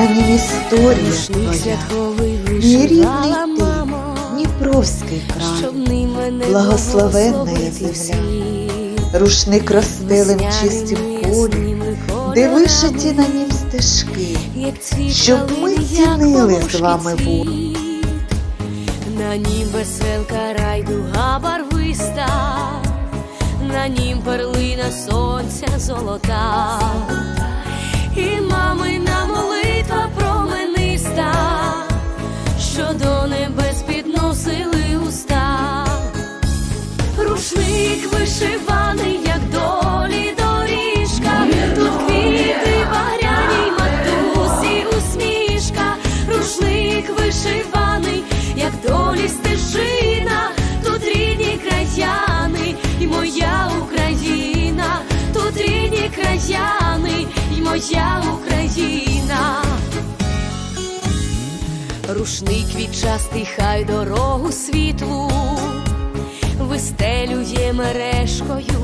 нім історія Рушник твоя, святковий мій рідний ти, Дніпровський край, благословенна благословити земля. рушник розстелим чистім полі, де вишиті на нім стежки, щоб ми цінили з вами волю. На нім веселка райдуга барвиста, на нім перлина сонця золота, до небес підносили уста. Рушник вишиваний, як долі доріжка, тут квіти багряні, матусі усмішка, рушник вишиваний, як долі стежина, тут рідні краяни, і моя Україна, тут рідні краяни, і моя Україна. Рушник квітчастий, хай дорогу світлу вистелює мережкою.